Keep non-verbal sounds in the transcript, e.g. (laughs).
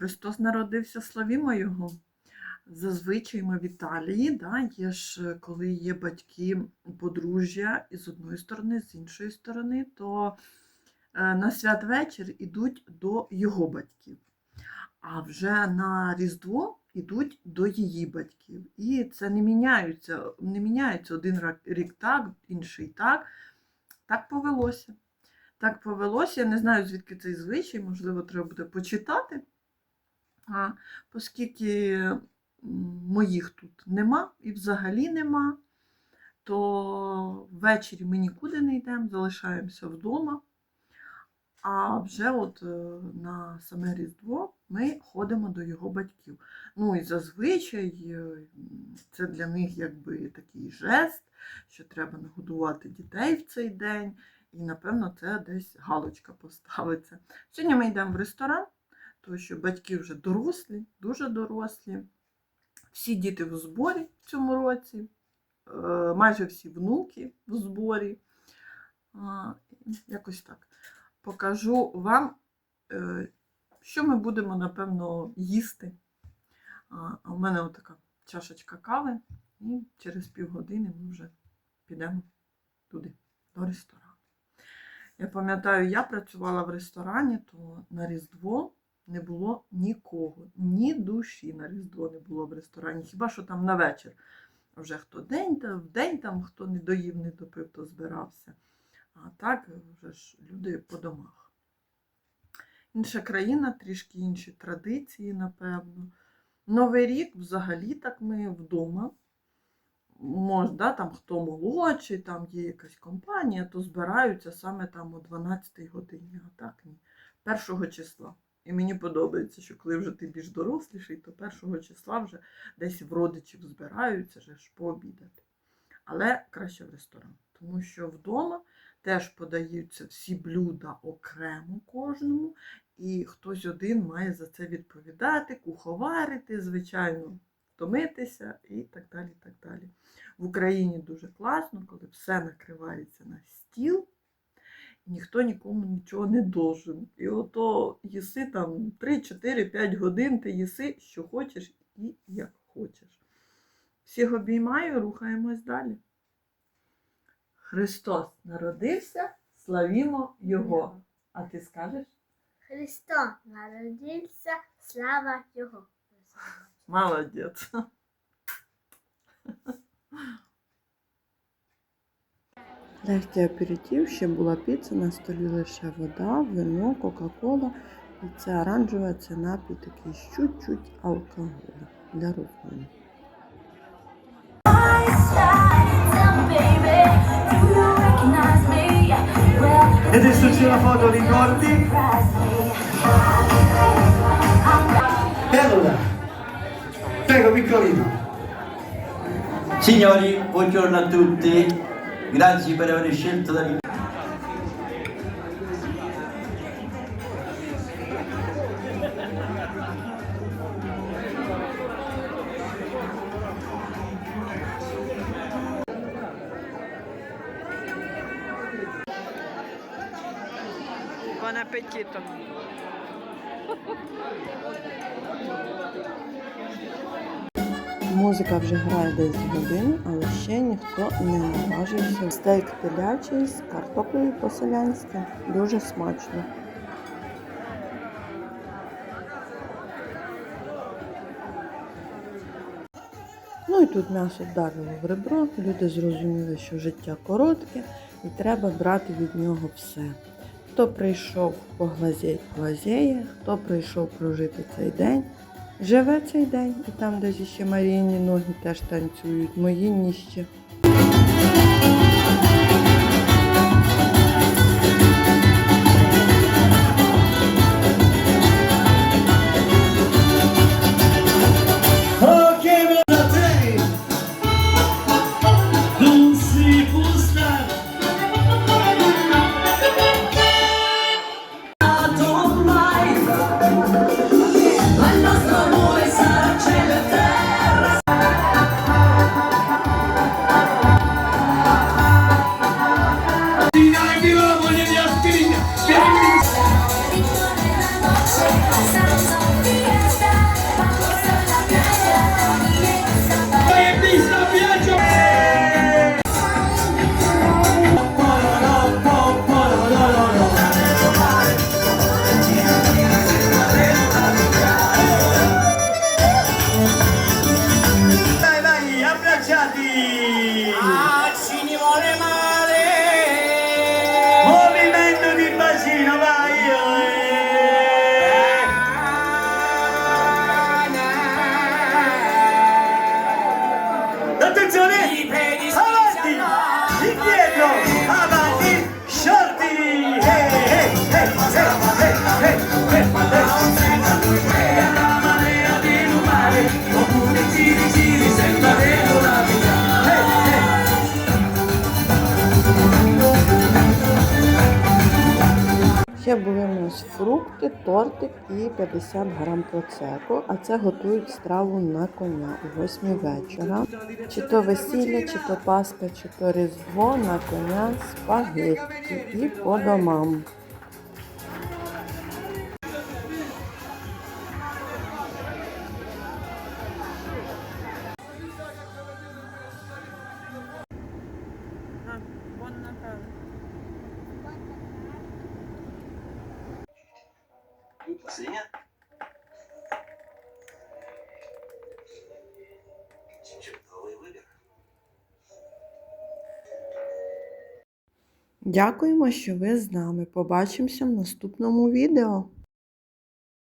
Христос народився, славімо Його. Зазвичай ми в Італії, да, є ж, коли є батьки подружжя з одної сторони, з іншої сторони, то е, на святвечір ідуть до його батьків. А вже на Різдво йдуть до її батьків. І це не міняється, не міняється один рік так, інший так. Так повелося. Так повелося. Я не знаю, звідки цей звичай, можливо, треба буде почитати. А, оскільки моїх тут нема і взагалі нема, то ввечері ми нікуди не йдемо, залишаємося вдома. А вже от е, на саме Різдво ми ходимо до його батьків. Ну і зазвичай е, це для них якби такий жест, що треба нагодувати дітей в цей день. І, напевно, це десь галочка (laughs) поставиться. Сьогодні ми йдемо в ресторан, тому що батьки вже дорослі, дуже дорослі. Всі діти в зборі в цьому році, е, майже всі внуки в зборі. Якось так. Покажу вам, е, що ми будемо, напевно, їсти. В мене отака чашечка кави, і через півгодини ми вже підемо туди, до ресторану. Я пам'ятаю, я працювала в ресторані, то на Різдво не було нікого, ні душі на Різдво не було в ресторані. Хіба що там на вечір. Вже хто день, та в день там, хто не доїв, не допив, то збирався. А так вже ж люди по домах. Інша країна, трішки інші традиції, напевно. Новий рік взагалі так ми вдома. Може, да, там хто молодший, там є якась компанія, то збираються саме там о 12 годині, а так ні. Першого числа. І мені подобається, що коли вже ти більш доросліший, то першого числа вже десь в родичів збираються вже ж пообідати. Але краще в ресторан. Тому що вдома теж подаються всі блюда окремо кожному, і хтось один має за це відповідати, куховарити, звичайно, втомитися і так далі. так далі. В Україні дуже класно, коли все накривається на стіл, ніхто нікому нічого не должен. І ото їси там 3, 4, 5 годин, ти їси, що хочеш і як хочеш. Всіх обіймаю, рухаємось далі. Христос народився, славімо Його. А ти скажеш? Христос народився, слава Його. Молодець. Легкий аперитив, ще була піца, на столі лише вода, вино, кока-кола. І це оранжеве, це напій такий з чуть-чуть алкоголю для розгону. E adesso c'è la foto, ricordi? E allora, prego piccolino. Signori, buongiorno a tutti, grazie per aver scelto da Buon appetito. Музика вже грає десь годину, але ще ніхто не наважився. Стейк телячий з картоплею по-селянськи. Дуже смачно. Ну і тут м'ясо вдарило в ребро. Люди зрозуміли, що життя коротке і треба брати від нього все. Хто прийшов поглазеть, глазеє, хто прийшов прожити цей день, живе цей день, і там, де ще Маріїні ноги теж танцюють, мої ніще. Фрукти, тортик і 50 грам процеку. А це готують страву на коня о 8 вечора. Чи то весілля, чи то паска, чи то різдво на коня спагетті і по домам. Синя? Дякуємо, що ви з нами. Побачимося в наступному відео.